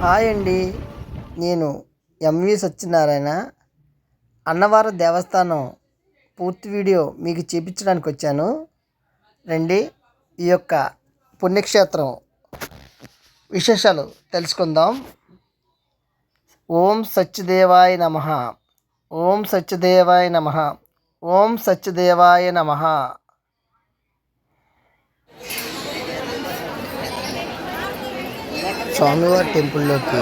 Hi అండి. నేను MV Satyanarayana. Annavaram దేవస్థానం పూర్తి వీడియో మీకు చూపించడానికి వచ్చాను. రండి ఈ యొక్క పుణ్యక్షేత్రం విశేషాలు తెలుసుకుందాం. ఓం సచ్చిదేవాయ నమ. ఓం సత్యదేవాయ నమ. ఓం సత్యదేవాయ నమ. స్వామివారి టెంపుల్లోకి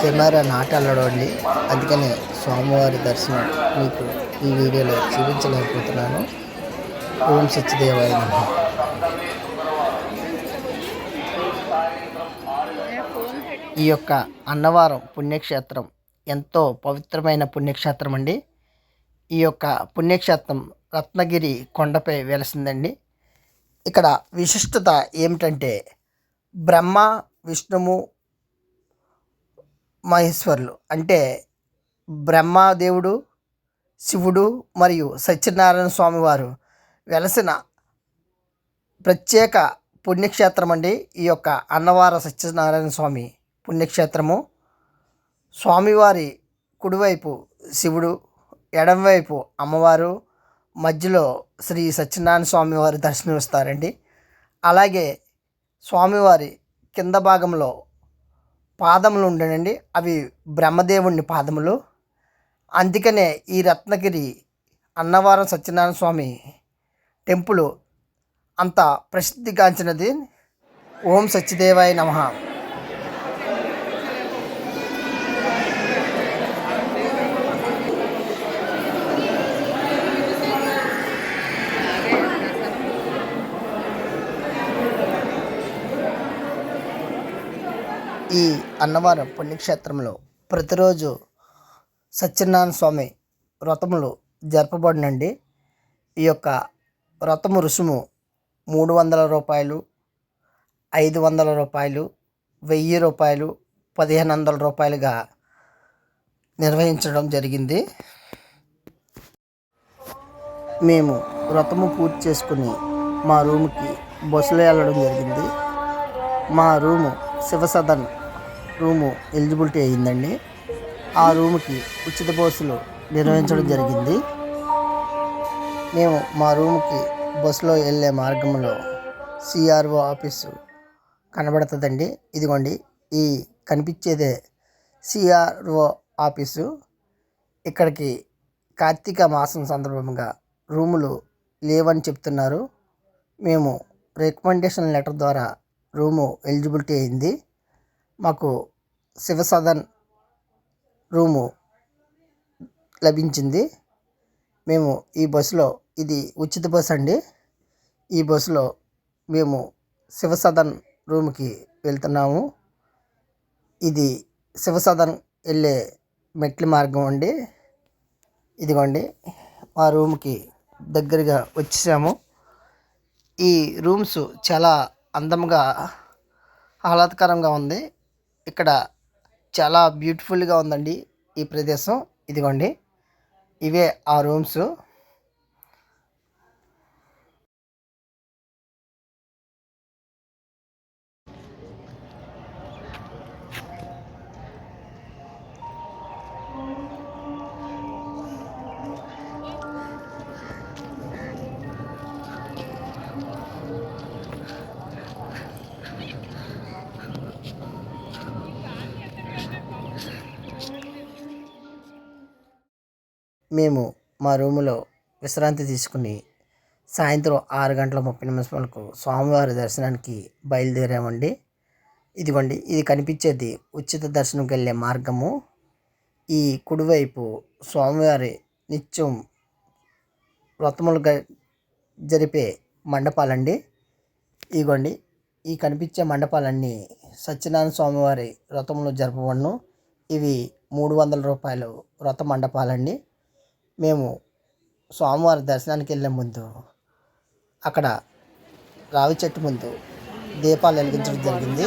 కెమెరా నాటాలడండి అందుకనే స్వామివారి దర్శనం మీకు ఈ వీడియోలో చూపించలేకపోతున్నాను. ఓం సత్యదేవాయ నమ. ఈ యొక్క అన్నవరం పుణ్యక్షేత్రం ఎంతో పవిత్రమైన పుణ్యక్షేత్రం అండి. ఈ యొక్క పుణ్యక్షేత్రం రత్నగిరి కొండపై వెలసిందండి. ఇక్కడ విశిష్టత ఏమిటంటే బ్రహ్మ విష్ణుము మహేశ్వరులు అంటే బ్రహ్మదేవుడు శివుడు మరియు సత్యనారాయణ స్వామి వారు వెలసిన ప్రత్యేక పుణ్యక్షేత్రం అండి ఈ యొక్క అన్నవార సత్యనారాయణ స్వామి పుణ్యక్షేత్రము. స్వామివారి కుడివైపు శివుడు ఎడంవైపు అమ్మవారు మధ్యలో శ్రీ సత్యనారాయణ స్వామివారి దర్శనమిస్తారండి. అలాగే స్వామివారి కింద భాగంలో పాదములు ఉండనండి అవి బ్రహ్మదేవుని పాదములు. అందుకనే ఈ రత్నగిరి అన్నవరం సత్యనారాయణ స్వామి టెంపుల్ అంత ప్రసిద్ధిగాంచినది. ఓం సత్యదేవాయ నమ. ఈ అన్నవరం పుణ్యక్షేత్రంలో ప్రతిరోజు సత్యనారాయణ స్వామి వ్రతములు జరపబడినండి. ఈ యొక్క వ్రతము రుసుము మూడు వందల రూపాయలు ఐదు వందల రూపాయలు వెయ్యి రూపాయలు పదిహేను వందల రూపాయలుగా నిర్వహించడం జరిగింది. మేము వ్రతము పూర్తి చేసుకుని మా రూమ్కి బస్సులో వెళ్ళడం జరిగింది. మా రూము శివసదన్ రూము ఎలిజిబిలిటీ అయ్యిందండి. ఆ రూముకి ఉచిత బస్సులు నిర్వహించడం జరిగింది. మేము మా రూమ్కి బస్సులో వెళ్ళే మార్గంలో సిఆర్ఓ ఆఫీసు కనబడుతుందండి. ఇదిగోండి ఈ కనిపించేదే సిఆర్ఓ ఆఫీసు. ఇక్కడికి కార్తీక మాసం సందర్భంగా రూములు లేవని చెప్తున్నారు. మేము రికమెండేషన్ లెటర్ ద్వారా రూము ఎలిజిబిలిటీ అయింది మాకు శివ సదన్ రూము లభించింది. మేము ఈ బస్సులో ఇది ఉచిత బస్ అండి. ఈ బస్సులో మేము శివ సదన్ రూమ్కి వెళ్తున్నాము. ఇది శివ సదన్ వెళ్ళే మెట్ల మార్గం అండి. ఇదిగోండి మా రూమ్కి దగ్గరగా వచ్చేసాము. ఈ రూమ్స్ చాలా అందంగా ఆహ్లాదకరంగా ఉంది. ఇక్కడ చాలా బ్యూటిఫుల్గా ఉందండి ఈ ప్రదేశం. ఇదిగోండి. ఇవే ఆ రూమ్స్ మేము మా రూములో విశ్రాంతి తీసుకుని సాయంత్రం ఆరు గంటల ముప్పై నిమిషాలకు స్వామివారి దర్శనానికి బయలుదేరామండి. ఇదిగోండి ఇది కనిపించేది ఉచిత దర్శనంకి వెళ్ళే మార్గము. ఈ కుడివైపు స్వామివారి నిత్యం వ్రతములు జరిపే మండపాలండి. ఇదిగోండి ఈ కనిపించే మండపాలన్నీ సత్యనారాయణ స్వామివారి వ్రతములు జరపబడును ఇవి మూడు వందల రూపాయలు వ్రత మండపాలండి. మేము స్వామివారి దర్శనానికి వెళ్ళే ముందు అక్కడ రావి చెట్టు ముందు దీపాలు వెలిగించడం జరిగింది.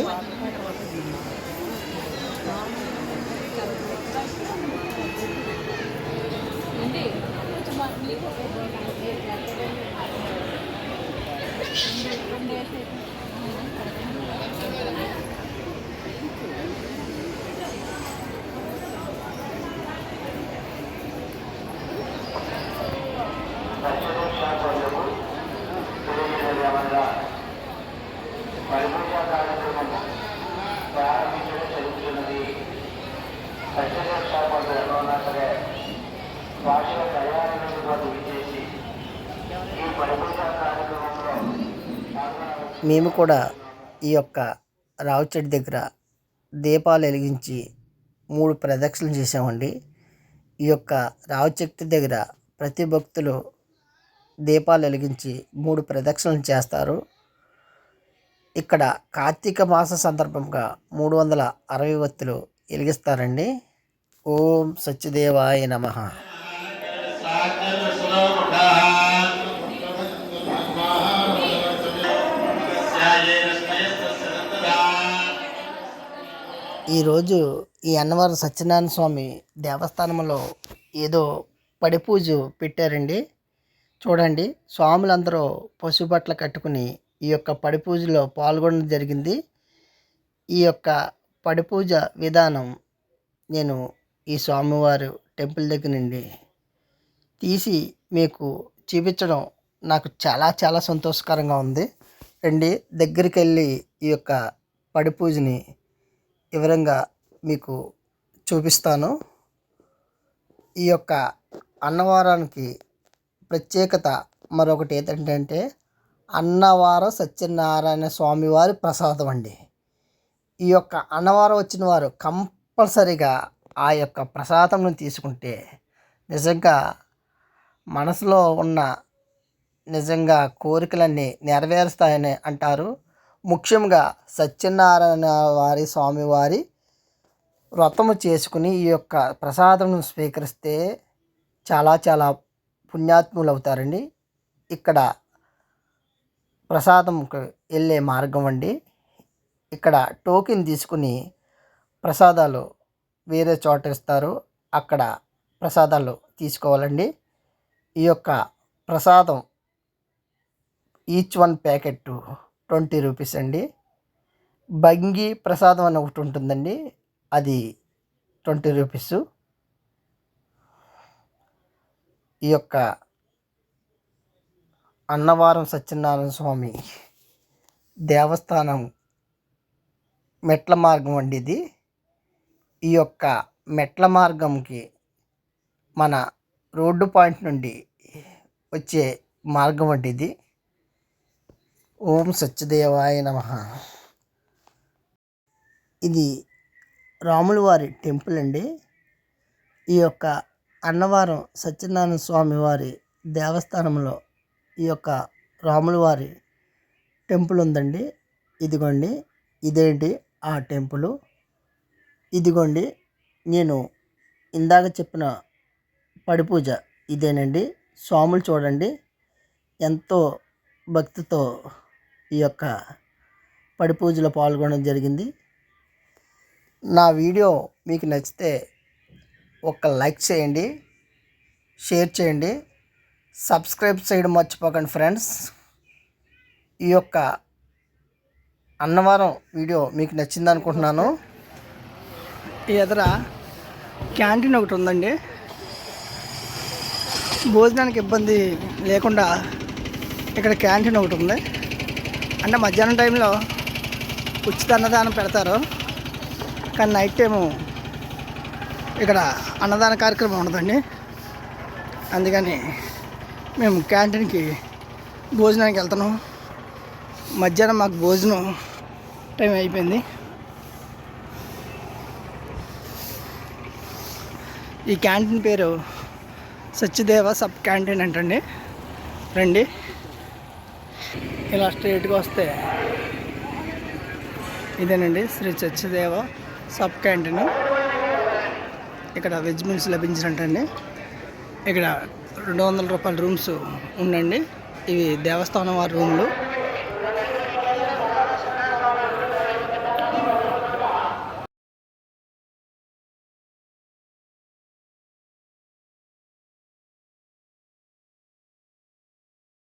కార్యక్రమం ప్రారంభించడం జరుగుతున్నది సరే భాషల ఈ కార్యక్రమంలో మేము కూడా ఈ యొక్క రావు చెట్టు దగ్గర దీపాలు వెలిగించి మూడు ప్రదక్షిణలు చేసామండి ఈ యొక్క రావు చెట్టు దగ్గర ప్రతి భక్తులు దీపాలు వెలిగించి మూడు ప్రదక్షిణలు చేస్తారు. ఇక్కడ కార్తీక మాస సందర్భంగా మూడు వందల అరవై వత్తులు వెలిగిస్తారండి. ఓం సత్యదేవాయ నమ. ఈరోజు ఈ అన్నవరం సత్యనారాయణ స్వామి దేవస్థానంలో ఏదో పడిపూజ పెట్టారండి. చూడండి స్వాములందరూ పసుపు బట్టలు కట్టుకుని ఈ యొక్క పడిపూజలో పాల్గొనడం జరిగింది. ఈ యొక్క పడిపూజ విధానం నేను ఈ స్వామివారు టెంపుల్ దగ్గర నుండి తీసి మీకు చూపించడం నాకు చాలా చాలా సంతోషకరంగా ఉంది. రండి దగ్గరికి వెళ్ళి ఈ యొక్క పడిపూజని వివరంగా మీకు చూపిస్తాను. ఈ యొక్క అన్నవరానికి ప్రత్యేకత మరొకటి ఏంటంటే అన్నవారం సత్యనారాయణ స్వామివారి ప్రసాదం అండి. ఈ యొక్క అన్నవారం వచ్చిన వారు కంపల్సరిగా ఆ యొక్క ప్రసాదంను తీసుకుంటే నిజంగా మనసులో ఉన్న నిజంగా కోరికలన్నీ నెరవేరుస్తాయని అంటారు. ముఖ్యంగా సత్యనారాయణ వారి స్వామివారి వ్రతము చేసుకుని ఈ యొక్క ప్రసాదం స్వీకరిస్తే చాలా చాలా పుణ్యాత్ములు అవుతారండి. ఇక్కడ ప్రసాదంకి వెళ్ళే మార్గం అండి. ఇక్కడ టోకెన్ తీసుకుని ప్రసాదాలు వేరే చోట ఇస్తారు. అక్కడ ప్రసాదాలు తీసుకోవాలండి. ఈ యొక్క ప్రసాదం each one packet twenty rupees అండి. బంగి ప్రసాదం అని ఒకటి ఉంటుందండి. అది ట్వంటీ రూపీస్ ఈ యొక్క అన్నవరం సత్యనారాయణ స్వామి దేవస్థానం మెట్ల మార్గం అండి ఇది. ఈ యొక్క మెట్ల మార్గంకి మన రోడ్డు పాయింట్ నుండి వచ్చే మార్గం అండి ఇది. ఓం సత్యదేవాయ నమ. ఇది రాముల వారి టెంపుల్ అండి. ఈ యొక్క అన్నవరం సత్యనారాయణ స్వామి వారి దేవస్థానంలో ఈ యొక్క రాముల వారి టెంపుల్ ఉందండి. ఇదిగోండి ఇదేంటి ఆ టెంపుల్? ఇదిగోండి నేను ఇందాక చెప్పిన పడిపూజ ఇదేనండి. స్వాములు చూడండి ఎంతో భక్తితో ఈ యొక్క పడి పూజలో పాల్గొనడం జరిగింది. నా వీడియో మీకు నచ్చితే ఒక లైక్ చేయండి షేర్ చేయండి. సబ్స్క్రైబ్ చేయడం మర్చిపోకండి ఫ్రెండ్స్. ఈ యొక్క అన్నవరం వీడియో మీకు నచ్చింది అనుకుంటున్నాను. ఈ ఎదుర క్యాంటీన్ ఒకటి ఉందండి. భోజనానికి ఇబ్బంది లేకుండా ఇక్కడ క్యాంటీన్ ఒకటి ఉంది. అంటే మధ్యాహ్నం టైంలో ఉచిత అన్నదానం పెడతారు. కానీ నైట్ టైము ఇక్కడ అన్నదాన కార్యక్రమం ఉండదండి. అందుకని మేము క్యాంటీన్కి భోజనానికి వెళ్తున్నాం. మధ్యాహ్నం మాకు భోజనం టైం అయిపోయింది. ఈ క్యాంటీన్ పేరు సత్యదేవ సబ్ క్యాంటీన్ అంటండి. రండి. ఇలా స్ట్రైట్గా వస్తే ఇదేనండి శ్రీ సత్యదేవ సబ్ క్యాంటీన్. ఇక్కడ వెజ్ మీల్స్ లభించినట్టండి. ఇక్కడ రెండు వందల రూపాయల రూమ్స్ ఉండండి. ఇవి దేవస్థానం వారి రూమ్లు.